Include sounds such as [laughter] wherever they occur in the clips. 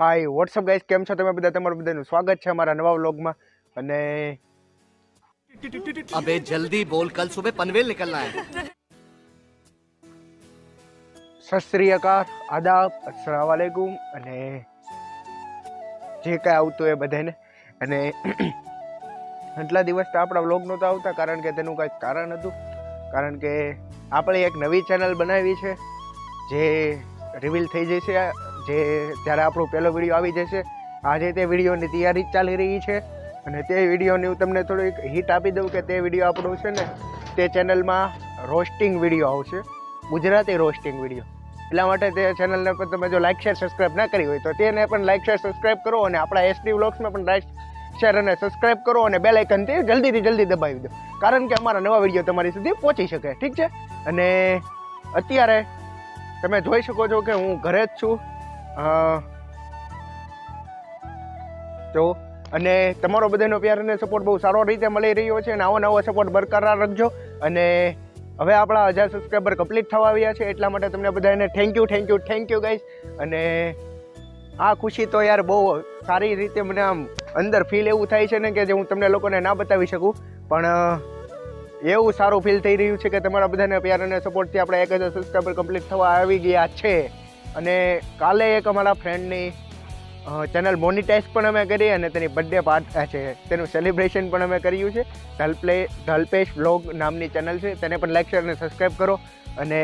હાય WhatsApp guys કેમ છો તમે બધા? તમારું બધાનું સ્વાગત છે અમારા નવા વ્લોગમાં. અને અબે જલ્દી બોલ કલ સુબહ પનવેલ નીકળના હે. સસ્ત્રી અકાર આદાબ અસલામ વાલેકુમ અને જે કાંઈ આવતું એ બધાને. અને આટલા દિવસ તો આપણા વ્લોગ નહોતા આવતા કારણ કે તેનું કાંઈક કારણ હતું. કારણ કે આપણે એક નવી ચેનલ બનાવી છે જે રિવીલ થઈ જશે જે ત્યારે આપણો પહેલો વીડિયો આવી જશે, આજે તે વિડીયોની તૈયારી ચાલી રહી છે. અને તે વિડીયોની હું તમને થોડીક હિટ આપી દઉં કે તે વીડિયો આપણો છે ને, તે ચેનલમાં રોસ્ટિંગ વીડિયો આવશે. ગુજરાતી રોસ્ટિંગ વીડિયો એટલા માટે તે ચેનલને પણ તમે જો લાઇક શેર સબસ્ક્રાઈબ ના કરી હોય, તો તેને પણ લાઈક શેર સબસ્ક્રાઈબ કરો અને આપણા એસડી વ્લોગ્સમાં પણ લાઇક શેર અને સબસ્ક્રાઇબ કરો અને બેલ આઇકનથી જલ્દીથી જલ્દી દબાવી દો. કારણ કે અમારા નવા વીડિયો તમારી સુધી પહોંચી શકે, ઠીક છે? અને અત્યારે તમે જોઈ શકો છો કે હું ઘરે જ છું. તો અને તમારો બધાનો પ્યાર અને સપોર્ટ બહુ સારો રીતે મળી રહ્યો છે અને આવો નવો સપોર્ટ બરકરાર રાખજો. અને હવે આપણા હજાર સબસ્ક્રાઈબર કમ્પ્લીટ થવા આવ્યા છે, એટલા માટે તમને બધાને thank you thank you thank you guys અને આ ખુશી તો યાર બહુ સારી રીતે મને આમ અંદર ફીલ એવું થાય છે ને કે જે હું તમને લોકોને ના બતાવી શકું. પણ એવું સારું ફીલ થઈ રહ્યું છે કે તમારા બધાને પ્યાર અને સપોર્ટથી આપણે એક હજાર સબસ્ક્રાઈબર કમ્પ્લીટ થવા આવી ગયા છે. અને કાલે એક અમારા ફ્રેન્ડની ચેનલ મોનિટાઇઝ પણ અમે કરી અને તેની બર્થડે પાર્ટ છે, તેનું સેલિબ્રેશન પણ અમે કર્યું છે. ધલપ્લે, ધલપેશ વ્લોગ નામની ચેનલ છે, તેને પણ લાઈક શેર અને સબસ્ક્રાઈબ કરો. અને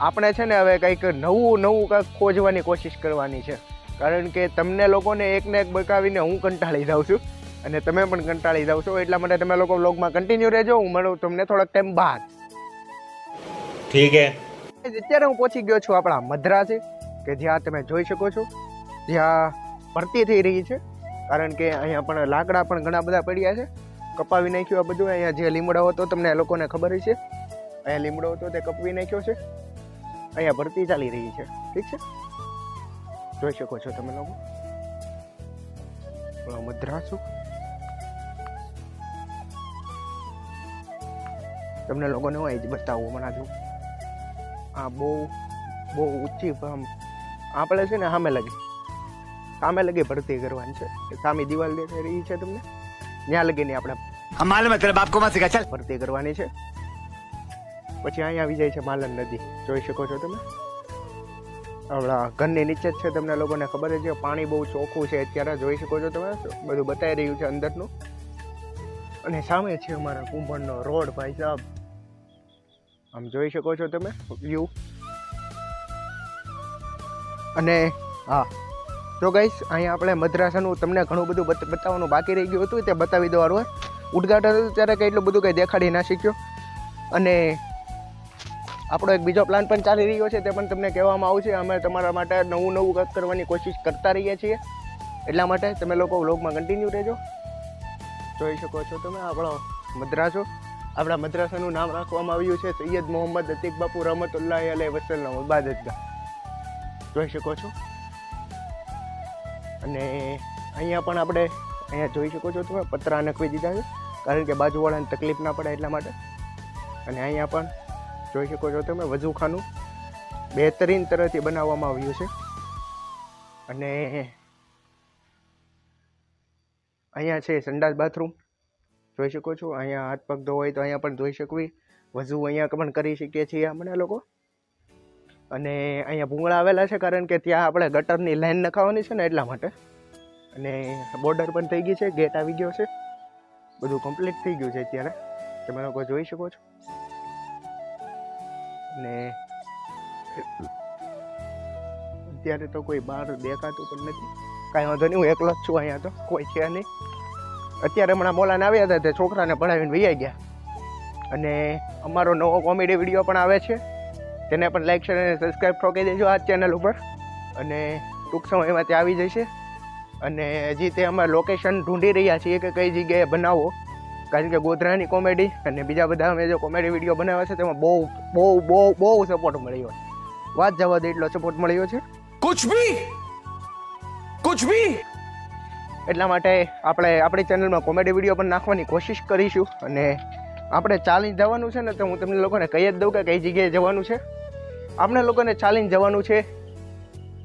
આપણે છે ને હવે કંઈક નવું નવું કંઈક ખોજવાની કોશિશ કરવાની છે. કારણ કે તમને લોકોને એકને એક બકાવીને હું કંટાળી જાઉં છું. અને તમે પણ કંટાળી જાઓ છો, એટલા માટે તમે લોકો વ્લોગમાં કન્ટિન્યુ રહેજો. હું મળું તમને થોડોક ટાઈમ બાદ. ઠીક હે. અત્યારે હું પહોંચી ગયો છું આપણા મદ્રાસે, કે જ્યાં તમે જોઈ શકો છો, જ્યાં ભરતી થઈ રહી છે. કારણ કે અહીંયા પણ લાકડા પણ ઘણા બધા પડ્યા છે. કપાવી નાખ્યું આ બધું. અહીંયા જે લીમડો હતો, તમને લોકોને ખબર છે અહીંયા લીમડો હતો, તે કપાવી નાખ્યો છે. અહીંયા ભરતી ચાલી રહી છે. ઠીક છે? જોઈ શકો છો તમે લોકો. મદ્રાસો. તમને લોકોને હું અહીં જ બતાવું હમણાં જો આ બહુ બહુ ઊંચી આમ આપણે છે ને સામે લગી. સામે લગી ભરતી કરવાની છે. સામે દિવાલ દેખાઈ છે તમને. ત્યાં લગી નહીં આપણે માલમ તને બાપ કોમાં શીખા ચાલ. ભરતી કરવાની છે. પછી અહીંયા આવી જાય છે માલન નદી. જોઈ શકો છો તમે? હમણાં ઘરની નીચે જ છે તમને લોકોને ખબર છે. પાણી બહુ ચોખ્ખું છે અત્યારે. જોઈ શકો છો તમે? બધું બતાવી રહ્યું છે અંદરનું. અને સામે છે અમારા કુંભણનો રોડ ભાઈ સાહેબ આમ જોઈ શકો છો તમે વ્યૂ અને, હા. તો ગાઈસ અહીંયા આપણે મદ્રાસાનું તમને ઘણું બધું બત- બતાવવાનું બાકી રહી ગયું હતું, તે બતાવી દેવાનું હોય. ઉદઘાટન હતું ત્યારે કંઈ એટલું બધું કંઈ દેખાડી ના શીખ્યો અને આપણો એક બીજો પ્લાન પણ ચાલી રહ્યો છે, તે પણ તમને કહેવામાં આવશે. અમે તમારા માટે નવું નવું કરવાની કોશિશ કરતા રહીએ છીએ. એટલા માટે તમે લોકો વ્લોગમાં કન્ટિન્યુ રહેજો. જોઈ શકો છો તમે આપણો મદ્રાસો. આપણા મદ્રાસાનું નામ રાખવામાં આવ્યું છે, સૈયદ મોહમ્મદ અતિક બાપુ રહમતુલ્લાહ અલૈહ વસલ્લમ ઇબાદતગાહ જોઈ શકો છો? અને અહીંયા પણ આપણે અહીંયા જોઈ શકો છો તમે, પતરા નખવી દીધા છે, કારણ કે બાજુવાળાને તકલીફ ના પડે એટલા માટે. અને અહીંયા પણ જોઈ શકો છો તમે, વજુખાનું બહેતરીન તરહથી બનાવવામાં આવ્યું છે. અને અહીંયા છે સંડાસ બાથરૂમ. જોઈ શકો છો. અહીંયા હાથ પગ ધોવાય તો અહીંયા પણ ધોઈ શકવી. વજુ અહીંયા પણ કરી શકીએ છીએ આપણે લોકો. અને અહીંયા ભૂંગળા આવેલા છે કારણ કે ત્યાં આપણે ગટરની લાઈન નખાવાની છે ને એટલા માટે. અને બોર્ડર પણ થઈ ગઈ છે, ગેટ આવી ગયો છે. બધું કમ્પ્લીટ થઈ ગયું છે અત્યારે. તમે લોકો જોઈ શકો છો. અને અત્યારે તો કોઈ બહાર દેખાતું પણ નથી. કાંઈ વાંધો નહીં, હું એકલો જ છું અહીંયા તો. કોઈ છે નહીં. અત્યારે હમણાં મોલાને આવ્યા હતા તે છોકરાને ભણાવીને વૈયા ગયા. અને અમારો નવો કોમેડી વીડિયો પણ આવે છે. તેને પણ લાઈક શેર અને સબસ્ક્રાઈબ ઠોકી દેજો આ ચેનલ ઉપર. અને ટૂંક સમયમાં તે આવી જશે. અને હજી તે અમે લોકેશન ઢૂંઢી રહ્યા છીએ કે કઈ જગ્યાએ બનાવો. કારણ કે ગોધરાની કોમેડી અને બીજા બધા અમે જે કોમેડી વીડિયો બનાવ્યા છે તેમાં બહુ બહુ બહુ બહુ સપોર્ટ મળ્યો વાત જવા દે એટલો સપોર્ટ મળ્યો છે. કુછ ભી કુછ ભી એટલા માટે આપણે આપણી ચેનલમાં કોમેડી વીડિયો પણ નાખવાની કોશિશ કરીશું અને આપણે ચાલીને જવાનું છે ને તો હું તમને લોકોને કહી જ દઉં કે કઈ જગ્યાએ જવાનું છે. આપણે લોકોને ચાલીને જવાનું છે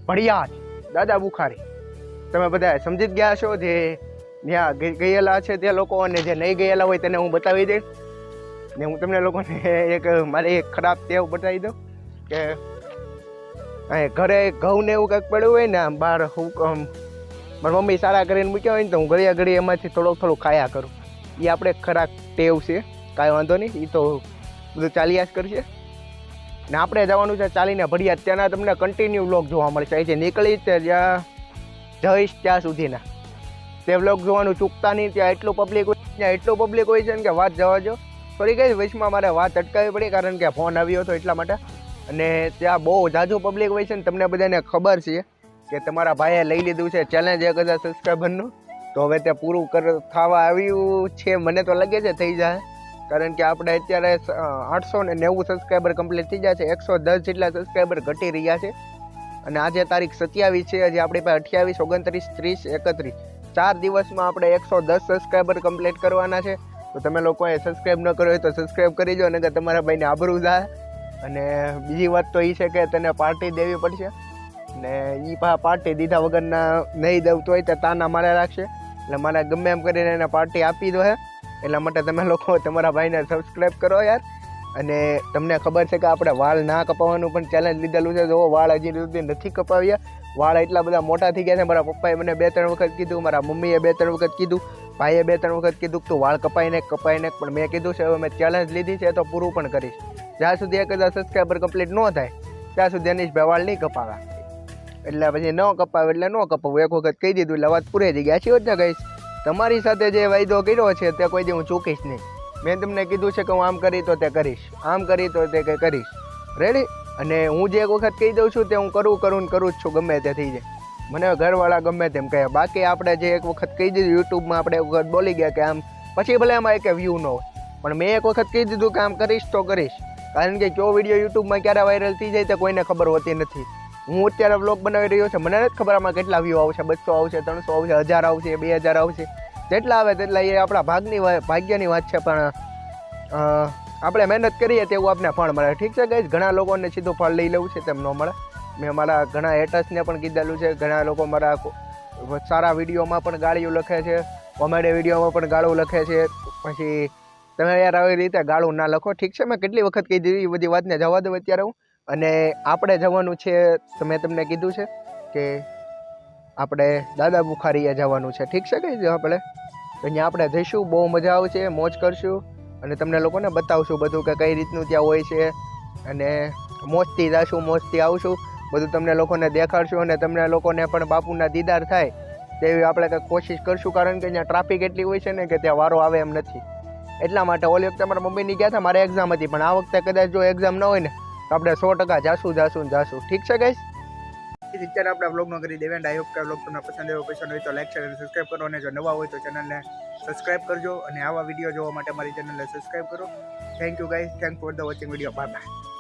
ભડિયાદ, દાદા બુખારી. તમે બધા સમજી જ ગયા છો જે જ્યાં ગયેલા છે તે લોકો અને જે નહીં ગયેલા હોય તેને હું બતાવી દઈશ. ને હું તમને લોકોને [laughs] એક મારી એક ખરાબ ટેવ બતાવી દઉં કે ઘરે ઘઉં ને એવું કંઈક પડ્યું હોય ને બહાર હું મારી મમ્મી સારા કરીને મૂક્યા હોય ને તો હું ઘડિયા ઘડી એમાંથી થોડોક થોડું ખાયા કરું. એ આપણે ખરાક ટેવ છે, કાંઈ વાંધો નહીં એ તો બધું ચાલ્યા જ કરશે. ને આપણે જવાનું છે ચાલીને ભડિયા, ત્યાંના તમને કન્ટિન્યુ વ્લોગ જોવા મળશે. અહીંથી નીકળી જ્યાં જઈશ ત્યાં સુધીના. તે વ્લોગ જોવાનું ચૂકતા નહીં, ત્યાં એટલું પબ્લિક હોય, ત્યાં એટલું પબ્લિક હોય છે ને કે વાત જવા જો સોરી ગઈ વચમાં મારે વાત અટકાવવી પડી કારણ કે ફોન આવ્યો હતો એટલા માટે. અને ત્યાં બહુ જાજુ પબ્લિક હોય છે ને તમને બધાને ખબર છે. કે તમારા ભાઈએ લઈ લીધું છે ચેલેન્જ એક હજાર સબસ્ક્રાઈબરનું તો હવે તે પૂરું કર, થવા આવ્યું છે, મને તો લાગે છે થઈ જાય. કારણ કે આપણે અત્યારે આઠસો ને નેવું સબસ્ક્રાઈબર કમ્પ્લીટ થઈ ગયા છે, એકસો દસ જેટલા સબસ્ક્રાઈબર ઘટી રહ્યા છે. અને આજે તારીખ સત્યાવીસ છે, હજી આપણી પાસે અઠ્યાવીસ, ઓગણત્રીસ, ત્રીસ, એકત્રીસ. ચાર દિવસમાં આપણે એકસો દસ સબસ્ક્રાઈબર કમ્પ્લીટ કરવાના છે. તો તમે લોકોએ સબસ્ક્રાઈબ ન કર્યો હોય તો સબસ્ક્રાઈબ કરી દો અને તમારા ભાઈને આબરૂ જાય. અને બીજી વાત તો એ છે કે તને પાર્ટી દેવી પડશે. ને એ પા પાર્ટી દીધા વગરના નહીં દઉં તોય તો તાના મારે રાખશે. એટલે મારે ગમે એમ કરીને એને પાર્ટી આપી દો હે. એટલા માટે તમે લોકો તમારા ભાઈને સબસ્ક્રાઈબ કરો યાર. અને તમને ખબર છે કે આપણે વાળ ના કપાવવાનું પણ ચેલેન્જ લીધેલું છે. જો વાળ હજી સુધી નથી કપાવ્યા. વાળ એટલા બધા મોટા થઈ ગયા છે. મારા પપ્પાએ મને બે ત્રણ વખત કીધું, મારા મમ્મીએ બે ત્રણ વખત કીધું, ભાઈએ બે ત્રણ વખત કીધું તું વાળ કપાઈને કપાઈને પણ મેં કીધું છે, હવે મેં ચેલેન્જ લીધી છે, તો પૂરું પણ કરીશ. જ્યાં સુધી એક હજાર સબસ્ક્રાઈબર કમ્પ્લીટ ન થાય, ત્યાં સુધી અનીશભાઈ વાળ નહીં કપાવા. એટલે પછી ન કપાવે, એટલે ન કપાવું. એક વખત કહી દીધું, એટલે વાત પૂરી થઈ ગયા છે જ ને કહીશ, તમારી સાથે જે વાયદો કર્યો છે, તે કોઈ દી હું ચૂકીશ નહીં. મેં તમને કીધું છે કે હું આમ કરી તો તે કરીશ. આમ કરી તો તે કંઈ કરીશ. રેડી અને હું જે એક વખત કહી દઉં છું, તે હું કરું કરું કરું જ છું, ગમે તે થઈ જાય. મને ઘરવાળા ગમે તેમ કહે. બાકી આપણે જે એક વખત કહી દીધું, યુટ્યુબમાં આપણે એક વખત બોલી ગયા કે આમ, પછી ભલે એમાં એક વ્યૂ ન હોય. પણ મેં એક વખત કહી દીધું કે આમ કરીશ તો કરીશ. કારણ કે કયો વીડિયો યુટ્યુબમાં ક્યારે વાયરલ થઈ જાય, તે કોઈને ખબર હોતી નથી. હું અત્યારે વ્લોગ બનાવી રહ્યો છું. મને નથી ખબર આમાં કેટલા વ્યૂ આવશે. બસો આવશે, ત્રણસો આવશે, હજાર આવશે, બે હજાર આવશે. જેટલા આવે તેટલા એ આપણા ભાગની ભાગ્યની વાત છે, પણ આપણે મહેનત કરીએ તેવું આપણે ફળ મળે. ઠીક છે ગઈ ઘણા લોકોને સીધું ફળ લઈ લેવું છે તેમ ન મળે. મેં મારા ઘણા હેટર્સને પણ કીધેલું છે. ઘણા લોકો મારા સારા વિડીયોમાં પણ ગાળીઓ લખે છે. કોમેડી વિડીયોમાં પણ ગાળું લખે છે. પછી, તમે યાર આવી રીતે ગાળું ના લખો. ઠીક છે, મેં કેટલી વખત કહી દીધી એ બધી વાતને જવા દઉં અત્યારે હું. અને આપણે જવાનું છે, તો મેં તમને કીધું છે કે આપણે દાદા બુખારીએ જવાનું છે. ઠીક છે કઈ આપણે? અહીંયા આપણે જઈશું, બહુ મજા આવશે, મોજ કરશું અને તમને લોકોને બતાવશું બધું કે કઈ રીતનું ત્યાં હોય છે અને મોજથી જશું, મોજથી આવશું, બધું તમને લોકોને દેખાડશું અને તમને લોકોને પણ બાપુના દીદાર થાય તેવી આપણે કંઈક કોશિશ કરશું કારણ કે અહીંયા ટ્રાફિક એટલી હોય છે ને કે ત્યાં વારો આવે એમ નથી. એટલા માટે ઓલી વખતે મારા મમ્મીની ગયા હતા, મારે એક્ઝામ હતી, પણ આ વખતે કદાચ જો એક્ઝામ ન હોય ને તો આપણે સો ટકા જાશું જાશું જાશું. ઠીક છે ગાઈસ અત્યારે આપણે બ્લોગનો કરી દેવે એન્ડ આઈ હોપ કે બ્લોગ તમને પસંદ આવ્યો પસંદ હોય તો લાઈક શેર અને સબસ્ક્રાઈબ કરો. અને જો નવા હોય તો ચેનલને સબસ્ક્રાઈબ કરજો. અને આવા વીડિયો જોવા માટે મારી ચેનલને સબસ્ક્રાઈબ કરો. Thank you guys thank for the watching video bye bye